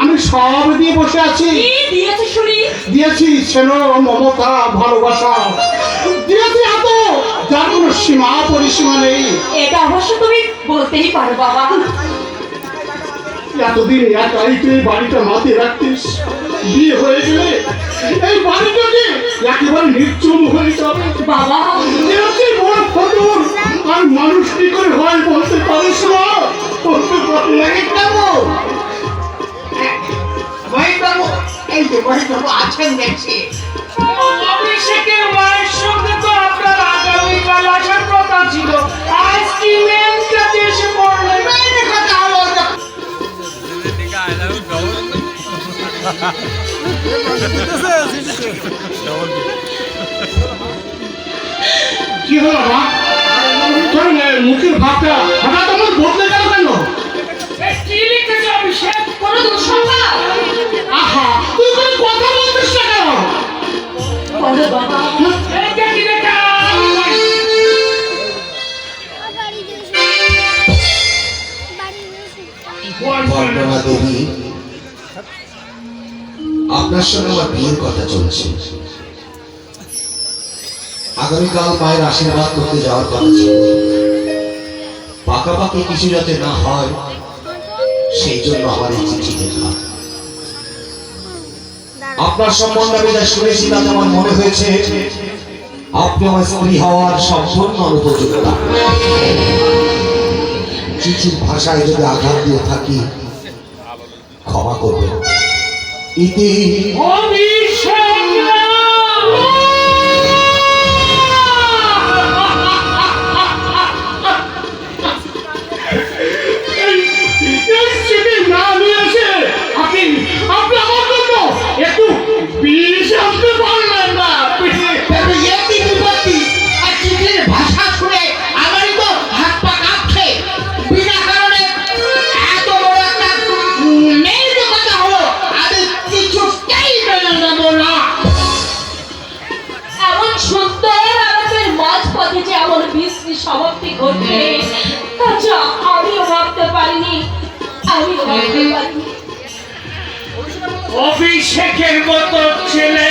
আমি সব দিয়ে বসে আছি। দিয়েছি স্নেহ মমতা ভালোবাসা। দিয়েছি এত যার কোনো সীমা পরিসীমা নেই। এটা অবশ্য তুমি বলতেই পারো বাবা। এতদিন একাই তুই বাড়িটা মাথায় রাখতিস। বিয়ে হয়ে গেলে এই বাড়িটাকে একেবারে নির্চুম হয়ে যাবে। বাবা। এই যে বাবু আছেন দেখছি। অভিষেকের মায়ের সঙ্গে তো আপনার আগামীকাল আসার কথা ছিল। আজ কি মেন কাজে এসে পড়লেন? মেয়ের কথা হলো কি হলো মা? তোর মুখের ভাবটা হঠাৎ আমার বদলে আপনার সঙ্গে আমার বিয়ের কথা চলছে। আগামীকাল মায়ের আশীর্বাদ করতে যাওয়ার কথা ছিল। পাকাপাকি কিছু যাতে না হয়, সেই জন্য আমার এই চিঠি লেখা আপনার সম্বন্ধে আমি যা শুনেছি তাতে আমার মনে হয়েছে? আপনি আমার স্ত্রী হওয়ার সম্পূর্ণ অনুপযুক্ত কিছু ভাষায় যদি আঘাত দিয়ে থাকি, ক্ষমা করবেন। ইতি পথে যে এমন বিশ্রী সমাপ্তি ঘটবে তা যা আমিও ভাবতে পারিনি, আমিও ভাবতে পারিনি। অভিষেকের মতো ছেলে।